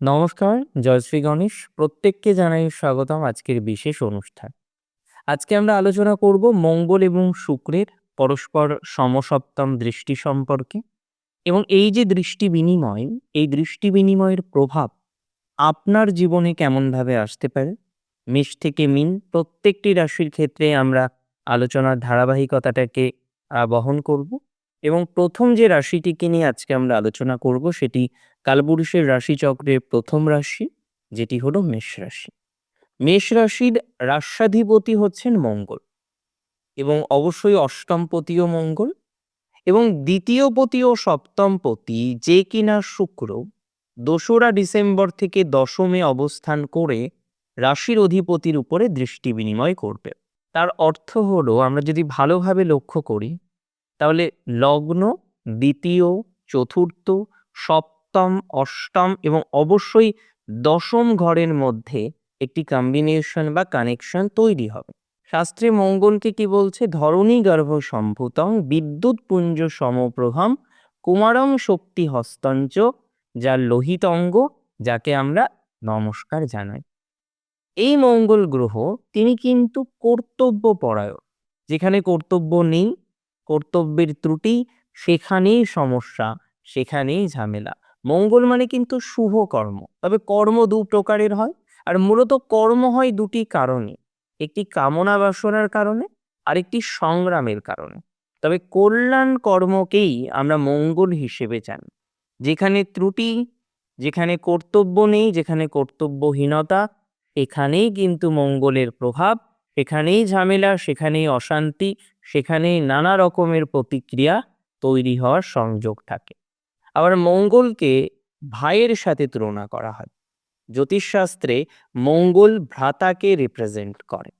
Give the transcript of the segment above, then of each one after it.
নমস্কার জয়শ্রী গণেশ। প্রত্যেককে জানাই স্বাগতম আজকের বিশেষ অনুষ্ঠান। আজকে আমরা আলোচনা করব মঙ্গল এবং শুক্রের পরস্পর সমসপ্তম দৃষ্টি সম্পর্কে এবং এই যে দৃষ্টি বিনিময়, এই দৃষ্টি বিনিময়ের প্রভাব আপনার জীবনে কেমনভাবে আসতে পারে? মেষ থেকে মিন প্রত্যেকটি রাশির ক্ষেত্রে আমরা আলোচনার ধারাবাহিকতাটাকে বহন করব এবং প্রথম যে রাশিটিকে নিয়ে আজকে আমরা আলোচনা করব সেটি কালপুরুষের রাশিচক্রের প্রথম রাশি, যেটি হলো মেষ রাশি। মেষ রাশির রাষ্ট্রাধিপতি হচ্ছেন মঙ্গল এবং অবশ্যই অষ্টম পতিও মঙ্গল এবং দ্বিতীয় পতি ও সপ্তম পতি যে কিনা শুক্র দোসরা ডিসেম্বর থেকে দশমে অবস্থান করে রাশির অধিপতির উপরে দৃষ্টি বিনিময় করবে। তার অর্থ হলো, আমরা যদি ভালোভাবে লক্ষ্য করি, তাহলে লগ্ন দ্বিতীয়, চতুর্থ সপ্তম, অষ্টম এবং অবশ্যই দশম ঘরের মধ্যে একটি কম্বিনেশন বা কানেকশন তৈরি হবে। শাস্ত্রে মঙ্গলকে কি বলছে? ধরণী গর্ভ সম্ভূতং বিদ্যুৎ পুঞ্জ সমপ্রভম কুমারং শক্তি হস্তঞ্চ যার লোহিত অঙ্গ, যাকে আমরা নমস্কার জানাই। এই মঙ্গল গ্রহ, তিনি কিন্তু কর্তব্য পরায়ণ যেখানে কর্তব্য নেই, কর্তব্যের ত্রুটি, সেখানেই সমস্যা, সেখানেই ঝামেলা। মঙ্গল মানে কিন্তু শুভ কর্ম। তবে কর্ম দু প্রকারের হয়, আর মূলত কর্ম হয় দুটি কারণে। একটি কামনা বাসনার কারণে, আর একটি সংগ্রামের কারণে। তবে কল্যাণ কর্মকেই আমরা মঙ্গল হিসেবে জানি। যেখানে ত্রুটি, যেখানে কর্তব্য নেই, যেখানে কর্তব্যহীনতা, এখানেই কিন্তু মঙ্গলের প্রভাব সেখানেই ঝামেলা, সেখানেই অশান্তি, সেখানেই নানা রকমের প্রতিক্রিয়া তৈরি হওয়ার সংযোগ থাকে। আবার মঙ্গলকে ভাইয়ের সাথে তুলনা করা হয়। জ্যোতিষশাস্ত্রে মঙ্গল ভ্রাতাকে রিপ্রেজেন্ট করে।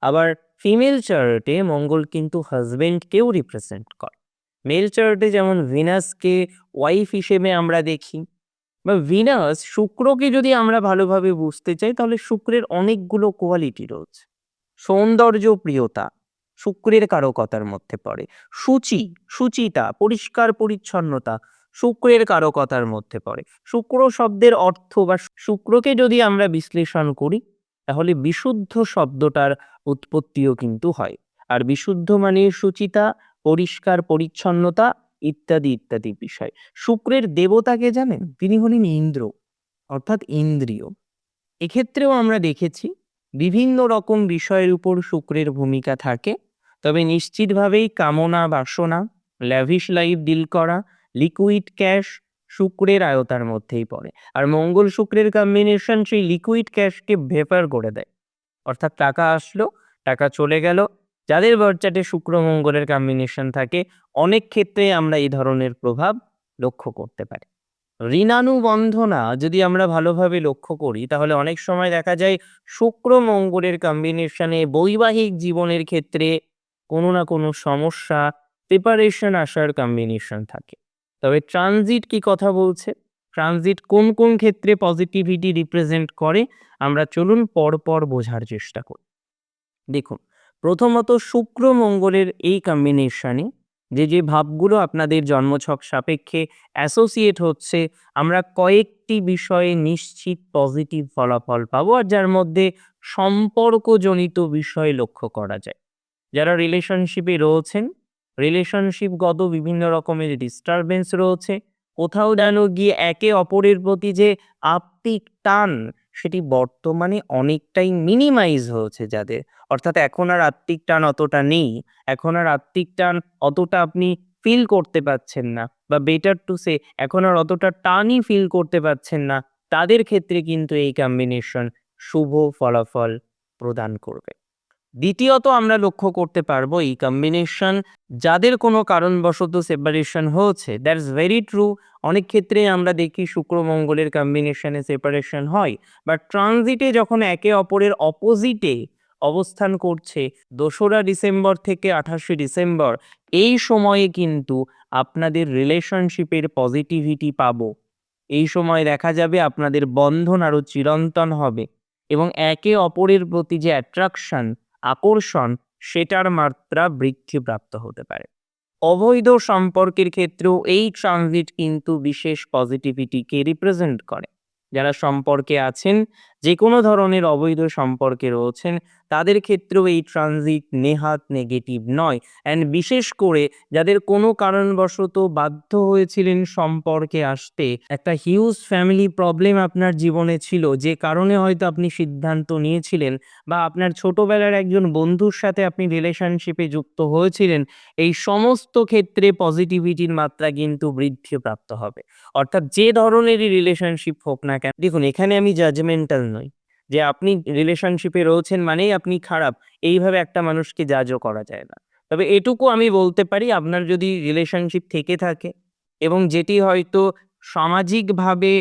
আবার ফিমেল চার্টে মঙ্গল কিন্তু হাজবেন্ডকেও রিপ্রেজেন্ট করে। মেল চার্টে যেমন ভিনাসকে ওয়াইফ হিসেবে আমরা দেখি, বা ভিনাস শুক্রকে যদি আমরা ভালোভাবে বুঝতে চাই, তাহলে শুক্রের অনেকগুলো কোয়ালিটি রয়েছে। সৌন্দর্য, প্রিয়তা শুক্রের কারকতার মধ্যে পড়ে। সূচি, সুচিতা, পরিষ্কার, পরিচ্ছন্নতা শুক্রের কারকতার মধ্যে পড়ে। শুক্র শব্দের অর্থ বা শুক্রকে যদি আমরা বিশ্লেষণ করি, তাহলে বিশুদ্ধ শব্দটার উৎপত্তিও কিন্তু হয়। আর বিশুদ্ধ মানে সুচিতা, পরিষ্কার, পরিচ্ছন্নতা ইত্যাদি ইত্যাদি বিষয়। শুক্রের দেবতাকে জানেন? তিনি হলেন ইন্দ্র, অর্থাৎ ইন্দ্রিয়। এক্ষেত্রেও আমরা দেখেছি, বিভিন্ন রকম বিষয়ের উপর শুক্রের ভূমিকা থাকে। তবে নিশ্চিতভাবেই কামনা, বাসনা ল্যাভিশ লাইফ ডিল করা লিকুইড ক্যাশ শুক্রের আয়তার মধ্যেই পড়ে। আর মঙ্গল শুক্রের কম্বিনেশন সেই লিকুইড ক্যাশকে ভেপার করে দেয়। অর্থাৎ টাকা আসলো, টাকা চলে গেল। যাদের বার্চাটে শুক্র মঙ্গলের কম্বিনেশন থাকে, অনেক ক্ষেত্রে আমরা এই ধরনের প্রভাব লক্ষ্য করতে পারি। ঋণানুবন্ধনা যদি আমরা ভালোভাবে লক্ষ্য করি, তাহলে অনেক সময় দেখা যায় শুক্র মঙ্গলের কম্বিনেশনে বৈবাহিক জীবনের ক্ষেত্রে কোনো না কোনো সমস্যা প্রিপারেশন আসার কম্বিনেশন থাকে। তবে ট্রানজিট কি কথা বলছে? ট্রানজিট কোন কোন ক্ষেত্রে পজিটিভিটি রিপ্রেজেন্ট করে? আমরা চলুন পরপর বোঝার চেষ্টা করি। দেখুন, প্রথমত শুক্র মঙ্গলের এই কম্বিনেশনে যে যে ভাবগুলো আপনাদের জন্মছক সাপেক্ষে অ্যাসোসিয়েট হচ্ছে, আমরা কয়েকটি বিষয়ে নিশ্চিত পজিটিভ ফলাফল পাবো আর যার মধ্যে সম্পর্কজনিত বিষয় লক্ষ্য করা যায়। যারা রিলেশনশিপে রয়েছেন রিলেশনশিপগত বিভিন্ন রকমের ডিস্টারবেন্স রয়েছে। কোথাও যেন গিয়ে একে অপরের প্রতি যে আত্মিক টান, সেটি বর্তমানে অনেকটাই মিনিমাইজ হয়েছে যাদের। অর্থাৎ এখন আর আত্মিক টান অতটা নেই। এখন আর আত্মিক টান অতটা আপনি ফিল করতে পারছেন না। বা বেটার টু সে এখন আর অতটা টানই ফিল করতে পারছেন না। তাদের ক্ষেত্রে কিন্তু এই কম্বিনেশন শুভ ফলাফল প্রদান করবে। দ্বিতীয়ত আমরা লক্ষ্য করতে পারব এই কম্বিনেশন যাদের কোনো কারণবশত সেপারেশন হয়েছে। দ্যাটস ভেরি ট্রু অনেক ক্ষেত্রে আমরা দেখি শুক্র মঙ্গলের কম্বিনেশনে সেপারেশন হয়। বাট ট্রানজিটে যখন একে অপরের অপোজিটে অবস্থান করছে, দোসরা ডিসেম্বর থেকে আঠাশে ডিসেম্বর, এই সময়ে কিন্তু আপনাদের রিলেশনশিপের পজিটিভিটি পাবো। এই সময় দেখা যাবে আপনাদের বন্ধন আরও চিরন্তন হবে এবং একে অপরের প্রতি যে অ্যাট্রাকশন আকর্ষণ সেটার মাত্রা বৃদ্ধিপ্রাপ্ত হতে পারে। অবৈধ সম্পর্কের ক্ষেত্রেও এই ট্রানজিট কিন্তু বিশেষ পজিটিভিটিকে রিপ্রেজেন্ট করে। যারা সম্পর্কে আছেন যে কোনো ধরনের অবৈধ সম্পর্কে রয়েছেন তাদের ক্ষেত্রেও এই ট্রানজিট নেহাত নেগেটিভ নয়। অ্যান্ড বিশেষ করে যাদের কোনো কারণবশত বাধ্য হয়েছিলেন সম্পর্কে আসতে, একটা হিউজ ফ্যামিলি প্রবলেম আপনার জীবনে ছিল, যে কারণে হয়তো আপনি সিদ্ধান্ত নিয়েছিলেন বা আপনার ছোটবেলার একজন বন্ধুর সাথে আপনি রিলেশনশিপে যুক্ত হয়েছিলেন, এই সমস্ত ক্ষেত্রে পজিটিভিটির মাত্রা কিন্তু বৃদ্ধিপ্রাপ্ত হবে। অর্থাৎ যে ধরনেরই রিলেশনশিপ হোক না কেন, দেখুন, এখানে আমি জাজমেন্টাল নই। যে আপনি রিলেশনশিপে রয়েছেন মানেই আপনি খারাপ। এইভাবে একটা মানুষকে জাজও করা যায় না। তবে এটুকু আমি বলতে পারি, আপনার যদি রিলেশনশিপ থেকে থাকে এবং যেটি হয়তো সামাজিকভাবে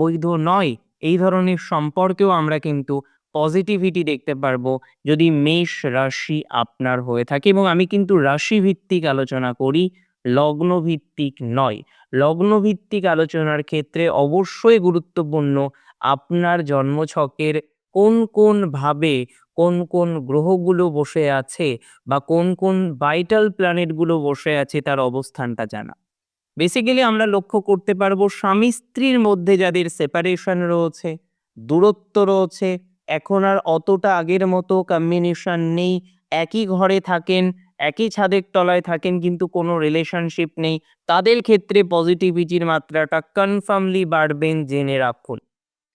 বৈধ নয়, এই ধরনের সম্পর্কেও আমরা কিন্তু পজিটিভিটি দেখতে পারব যদি মেষ রাশি আপনার হয়ে থাকে এবং আমি কিন্তু রাশি ভিত্তিক আলোচনা করি লগ্ন ভিত্তিক নয়। লগ্ন ভিত্তিক আলোচনার ক্ষেত্রে অবশ্যই গুরুত্বপূর্ণ আপনার জন্মছকের কোন কোন ভাবে কোন কোন গ্রহগুলো বসে আছে বা কোন কোন ভাইটাল প্ল্যানেটগুলো বসে আছে তার অবস্থানটা জানা। বেসিক্যালি আমরা লক্ষ্য করতে পারব স্বামী স্ত্রীর মধ্যে যাদের সেপারেশন রয়েছে, দূরত্ব রয়েছে, এখন আর অতটা আগের মতো কম্বিনেশন নেই, একই ঘরে থাকেন, একই ছাদের তলায় থাকেন কিন্তু কোনো রিলেশনশিপ নেই, তাদের ক্ষেত্রে পজিটিভিটির মাত্রাটা কনফার্মলি বাড়বেন জেনে রাখুন।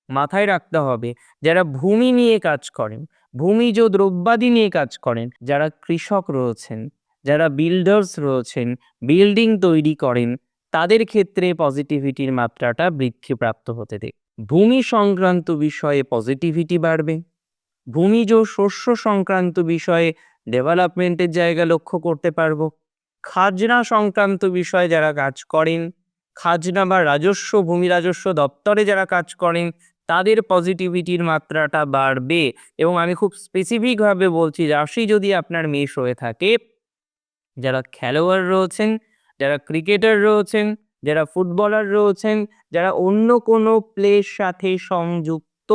মাথায় রাখতে হবে যারা ভূমি নিয়ে কাজ করেন, ভূমিজ দ্রব্যাদি নিয়ে কাজ করেন, যারা কৃষক রয়েছেন, যারা বিল্ডার্স রয়েছেন বিল্ডিং তৈরি করেন, তাদের ক্ষেত্রে পজিটিভিটির মাত্রাটা বৃদ্ধিপ্রাপ্ত হতে দেখ ভূমি সংক্রান্ত বিষয়ে পজিটিভিটি বাড়বে। ভূমিজ শস্য সংক্রান্ত বিষয়ে ডেভেলপমেন্টের জায়গা লক্ষ্য করতে পারব। খাজনা সংক্রান্ত বিষয়ে যারা কাজ করেন, খাজনা বা রাজস্ব, ভূমি রাজস্ব দপ্তরে যারা কাজ করেন তাদের পজিটিভিটির মাত্রাটা বাড়বে। এবং আমি খুব স্পেসিফিকভাবে বলছি, রাশি যদি আপনার মেষ হয়ে থাকে, যারা খেলোয়াড় রয়েছেন, যারা ক্রিকেটার রয়েছেন, যারা ফুটবলার রয়েছেন, যারা অন্য কোনো প্লের সাথে সংযুক্ত,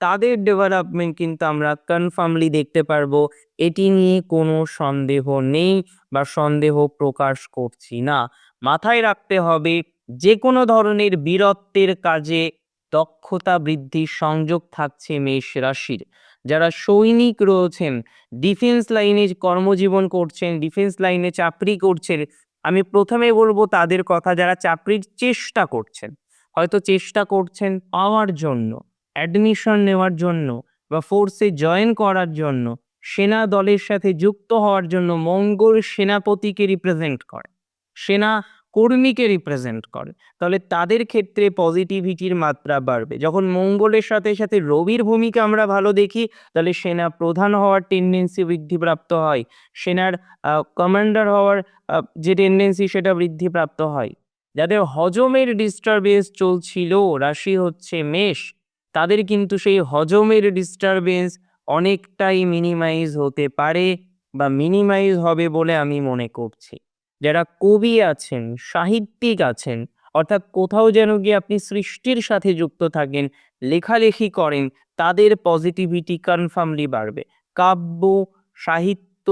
তাদের ডেভেলপমেন্ট কিন্তু আমরা কনফার্মলি দেখতে পারব। এটি নিয়ে কোনো সন্দেহ নেই বা সন্দেহ প্রকাশ করছি না। মাথায় রাখতে হবে যে কোনো ধরনের বীরত্বের কাজে দক্ষতা বৃদ্ধির সংযোগ থাকছে মেষ রাশির। যারা সৈনিক রয়েছেন ডিফেন্স লাইনে কর্মজীবন করছেন ডিফেন্স লাইনে চাকরি করছেন, আমি প্রথমে বলব তাদের কথা, যারা চাকরির চেষ্টা করছেন, হয়তো চেষ্টা করছেন পাওয়ার জন্য অ্যাডমিশন নেওয়ার জন্য বা ফোর্সে জয়েন করার জন্য, সেনা দলের সাথে যুক্ত হওয়ার জন্য মঙ্গল সেনাপতিকে রিপ্রেজেন্ট করে। সেনা কর্মীকে রিপ্রেজেন্ট করে। তাহলে তাদের ক্ষেত্রে পজিটিভিটির মাত্রা বাড়বে। যখন মঙ্গলের সাথে সাথে রবির ভূমিকা আমরা ভালো দেখি, তাহলে সেনা প্রধান হওয়ার টেন্ডেন্সি বৃদ্ধিপ্রাপ্ত হয়। সেনার কমান্ডার হওয়ার যে টেন্ডেন্সি সেটা বৃদ্ধিপ্রাপ্ত হয়। যাদের হজমের ডিস্টারবেন্স চলছিল, রাশি হচ্ছে মেষ, তাদের কিন্তু সেই হজমের ডিস্টারবেন্স অনেকটাই মিনিমাইজ হতে পারে বা মিনিমাইজ হবে বলে আমি মনে করছি। যারা কবি আছেন, সাহিত্যিক আছেন, অর্থাৎ কোথাও যেন গিয়ে আপনি সৃষ্টির সাথে যুক্ত থাকেন, লেখালেখি করেন, তাদের পজিটিভিটি কনফার্মলি বাড়বে। কাব্য, সাহিত্য,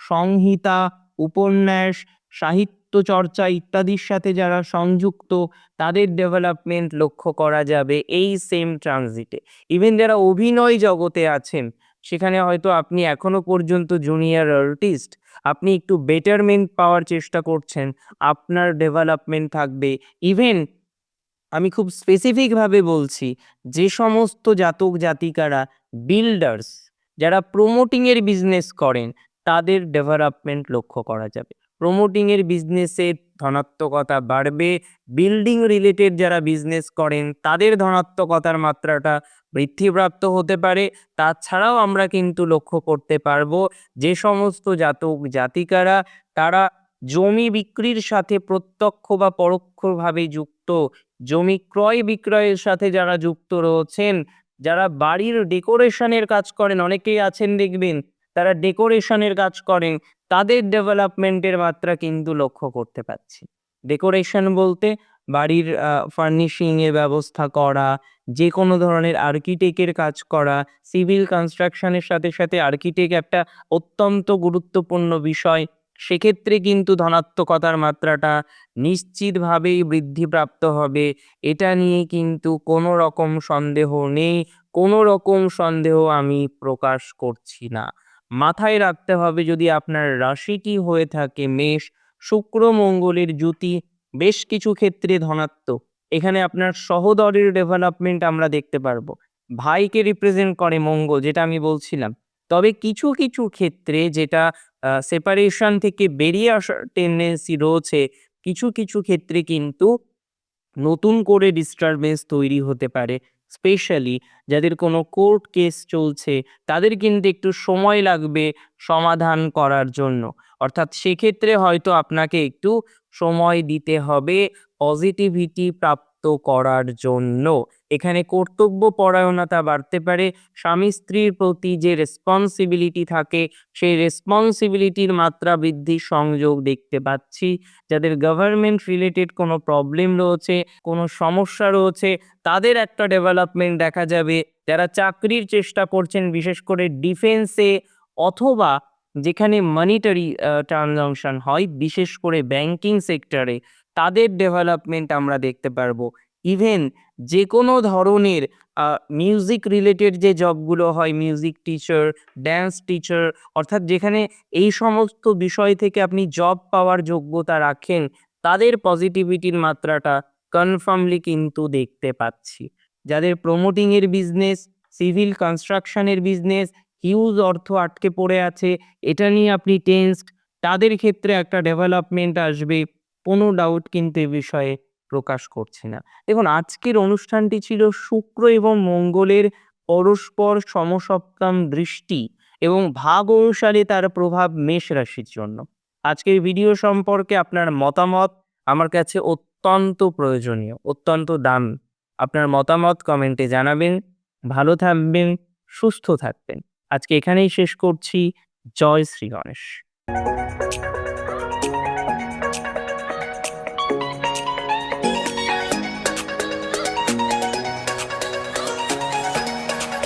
সংহিতা, উপন্যাস, সাহিত্য চর্চা ইত্যাদির সাথে যারা সংযুক্ত, তাদের ডেভেলপমেন্ট লক্ষ্য করা যাবে এই সেম ট্রানজিটে ইভেন যারা অভিনয় জগতে আছেন সেখানে হয়তো আপনি এখনও পর্যন্ত জুনিয়র আর্টিস্ট আপনি একটু বেটারমেন্ট পাওয়ার চেষ্টা করছেন, আপনার ডেভেলপমেন্ট থাকবে। ইভেন আমি খুব স্পেসিফিকভাবে বলছি, যে সমস্ত জাতক জাতিকারা বিল্ডার্স যারা প্রোমোটিংয়ের বিজনেস করেন, তাদের ডেভেলপমেন্ট লক্ষ্য করা যাবে। প্রমোটিংয়ের বিজনেসে ধনাত্মকতা বাড়বে। বিল্ডিং রিলেটেড যারা বিজনেস করেন, তাদের ধনাত্মকতার মাত্রাটা বৃদ্ধিপ্রাপ্ত হতে পারে। তাছাড়াও আমরা কিন্তু লক্ষ্য করতে পারব, যে সমস্ত জাতক জাতিকারা, তারা জমি বিক্রির সাথে প্রত্যক্ষ বা পরোক্ষভাবে যুক্ত, জমি ক্রয় বিক্রয়ের সাথে যারা যুক্ত রয়েছেন, যারা বাড়ির ডেকোরেশনের কাজ করেন, অনেকেই আছেন দেখবেন তারা ডেকোরেশনের কাজ করেন তাদের ডেভেলপমেন্টের মাত্রা কিন্তু লক্ষ্য করতে পারছি। ডেকোরেশন বলতে বাড়ির ফার্নিশিং এর ব্যবস্থা করা যে কোনো ধরনের আর্কিটেক্টের কাজ করা সিভিল কনস্ট্রাকশনের সাথে সাথে আর্কিটেক্ট একটা অত্যন্ত গুরুত্বপূর্ণ বিষয়। সেক্ষেত্রে কিন্তু ধনাত্মকতার মাত্রাটা নিশ্চিতভাবেই বৃদ্ধিপ্রাপ্ত হবে। এটা নিয়ে কিন্তু কোনো রকম সন্দেহ নেই, কোনো রকম সন্দেহ আমি প্রকাশ করছি না। মাথায় রাখতে হবে যদি আপনার রাশিটি হয়ে থাকে মেষ, শুক্র, মঙ্গলের জুতি বেশ কিছু ক্ষেত্রে ধনাত্মক। এখানে আপনার সহদরের ডেভেলপমেন্ট আমরা দেখতে পারব। ভাইকে রিপ্রেজেন্ট করে মঙ্গল, যেটা আমি বলছিলাম। তবে কিছু কিছু ক্ষেত্রে যেটা সেপারেশন থেকে বেরিয়ে আসার টেন্ডেন্সি রয়েছে, কিছু কিছু ক্ষেত্রে কিন্তু নতুন করে ডিস্টারবেন্স তৈরি হতে পারে। স্পেশালি যাদের কোনো কোর্ট কেস চলছে, তাদের কিন্তু একটু সময় লাগবে সমাধান করার জন্য। অর্থাৎ সেক্ষেত্রে হয়তো আপনাকে একটু সময় দিতে হবে পজিটিভিটি প্রাপ্ত করার জন্য। এখানে কর্তব্য পরায়ণতা বাড়তে পারে। স্বামী স্ত্রীর প্রতি যে রেসপন্সিবিলিটি থাকে, সেই রেসপন্সিবিলিটির মাত্রা বৃদ্ধির সংযোগ দেখতে পাচ্ছি। যাদের গভর্নমেন্ট রিলেটেড কোনো প্রবলেম রয়েছে, কোনো সমস্যা রয়েছে, তাদের একটা ডেভেলপমেন্ট দেখা যাবে। যারা চাকরির চেষ্টা করছেন, বিশেষ করে ডিফেন্সে অথবা যেখানে মানিটারি ট্রানজাকশন হয়, বিশেষ করে ব্যাংকিং সেক্টরে তাদের ডেভেলপমেন্ট আমরা দেখতে পারব। ইভেন যে কোনো ধরনের মিউজিক রিলেটেড যে জবগুলো হয় মিউজিক টিচার ড্যান্স টিচার অর্থাৎ যেখানে এই সমস্ত বিষয় থেকে আপনি জব পাওয়ার যোগ্যতা রাখেন, তাদের পজিটিভিটির মাত্রাটা কনফার্মলি কিন্তু দেখতে পাচ্ছি। যাদের প্রমোটিংয়ের বিজনেস সিভিল কনস্ট্রাকশনের বিজনেস হিউজ অর্থ আটকে পড়ে আছে, এটা নিয়ে আপনি টেন্সড তাদের ক্ষেত্রে একটা ডেভেলপমেন্ট আসবে, কোনো ডাউট কিন্তু এ বিষয়ে প্রকাশ করছে না। দেখুন, আজকের অনুষ্ঠানটি ছিল শুক্র এবং মঙ্গলের পরস্পর সমসপ্তম দৃষ্টি এবং ভাগ অনুসারে তার প্রভাব মেষ রাশির জন্য। আজকের ভিডিও সম্পর্কে আপনার মতামত আমার কাছে অত্যন্ত প্রয়োজনীয়, অত্যন্ত দাম। আপনার মতামত কমেন্টে জানাবেন। ভালো থাকবেন, সুস্থ থাকবেন। আজকে এখানেই শেষ করছি। জয় শ্রী গণেশ।